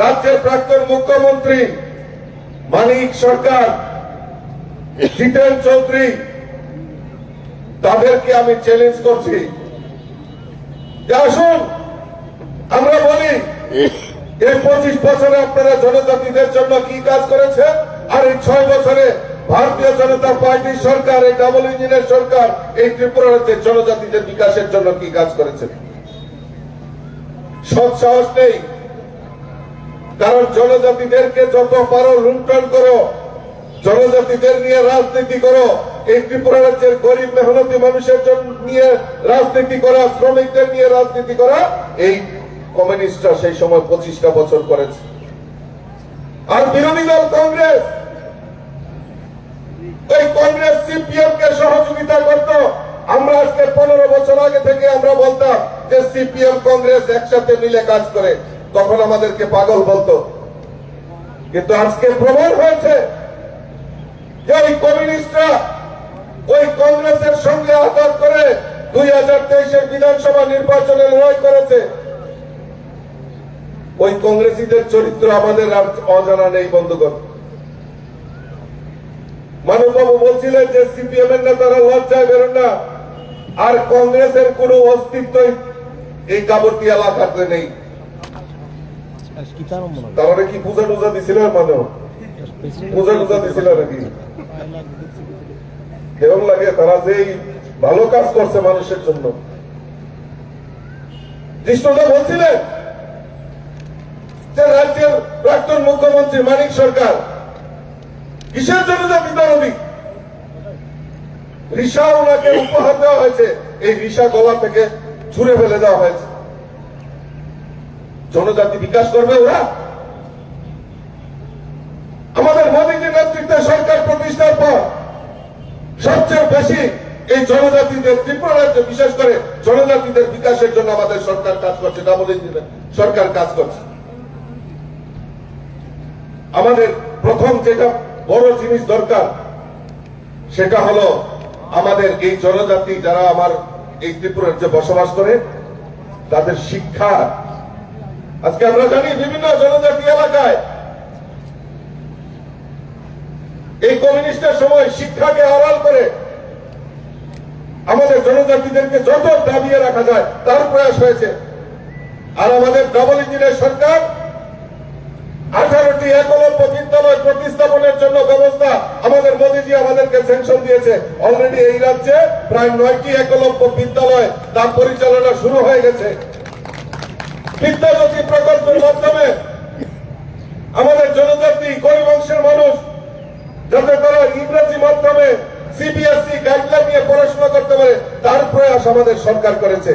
রাজ্যের প্রাক্তন মুখ্যমন্ত্রী, মানিক সরকার, জিতেন চৌধুরী, তাদেরকে আমি চ্যালেঞ্জ করছি। আসুন, আমরা বলি, এই পঁচিশ বছরে আপনারা জনজাতিদের জন্য কি কাজ করেছেন আর এই ছয় বছরে ভারতীয় জনতা পার্টির সরকার, এই ডাবল ইঞ্জিনের সরকার, এই ত্রিপুরা রাজ্যের জনজাতিদের বিকাশের জন্য কি কাজ করেছে? সৎ সাহস নেই। কারণ জনজাতিদেরকে যত পারো লুণ্ঠন করো। জনজাতিদের নিয়ে রাজনীতি করো। এই ত্রিপুরা রাজ্যের গরিব মেহনতি মানুষের জন্য নিয়ে রাজনীতি করা, শ্রমিকদের নিয়ে রাজনীতি করা, এই কমিউনিস্টরা সেই সময় পঁচিশটা বছর করেছে। আর বিরোধী দল কংগ্রেস। ওই কংগ্রেস সিপিএম কে সহযোগিতা করত। আমরা আজকে পনেরো বছর আগে থেকে আমরা বলতাম যে সিপিএম, কংগ্রেস একসাথে মিলে কাজ করে। তখন আমাদেরকে পাগল বলতো। কিন্তু আজকে প্রমাণ হয়েছে যে ওই কমিউনিস্টরা ওই কংগ্রেসের সঙ্গে আঘাত করে দুই হাজার তেইশের বিধানসভা নির্বাচনে লড়াই করেছে। ওই কংগ্রেসীদের চরিত্র আমাদের আর অজানা নেই, বন্ধুগণ। মানববাবু বলছিলেন যে সিপিএম এর নেতারা লজ্জায় বেরোন না। আর কংগ্রেসের কোনো অস্তিত্বই এই কাবরটি এলাকাতে নেই. তাহলে কি পূজা টুজা দিছিল মানে পূজা টুজা দিছিল নাকি লাগে? তারা যে ভালো কাজ করছে মানুষের জন্য। বলছিলেন যে রাজ্যের প্রাক্তন মুখ্যমন্ত্রী মানিক সরকার কিসের জন্য জাতি দানবী রিসা ওনাকে উপহার দেওয়া হয়েছে। এই রিসা গলা থেকে ছুড়ে ফেলে দেওয়া হয়েছে। জনজাতি বিকাশ করবে ওরা? আমাদের মোদীজির নেতৃত্বে সরকার প্রতিষ্ঠার পর সবচেয়ে বেশি এই জনজাতিদের ত্রিপুরা রাজ্যে, বিশেষ করে জনজাতিদের বিকাশের জন্য আমাদের সরকার কাজ করছে। ডাবল ইঞ্জিনের সরকার কাজ করছে। আমাদের প্রথম যেটা বড় জিনিস দরকার, সেটা হলো আমাদের এই জনজাতি যারা আমার এই ত্রিপুরা রাজ্যে বসবাস করে, তাদের শিক্ষা আজকে আমরা জানি বিভিন্ন জনজাতি এলাকায় এই কমিউনিস্টের সময় শিক্ষাকে আড়াল করে আমাদের জনজাতিদেরকে যত দাবিয়ে রাখা যায়, তার প্রয়াস হয়েছে। আর আমাদের ডাবল ইঞ্জিনের সরকার আঠারোটি একলব্য বিদ্যালয় প্রতিস্থাপনের জন্য ব্যবস্থা আমাদের মোদীজি আমাদেরকে সেনশন দিয়েছে। অলরেডি এই রাজ্যে প্রায় নয়টি একলব্য বিদ্যালয় তার পরিচালনা শুরু হয়ে গেছে। বিদ্যাজ্যোতি প্রকল্পের মাধ্যমে আমাদের জনজাতি গরিব অংশের মানুষ যাতে তারা ইংরেজি মাধ্যমে সিবিএসই গাইডলাইন নিয়ে পড়াশোনা করতে পারে, তার প্রয়াস আমাদের সরকার করেছে।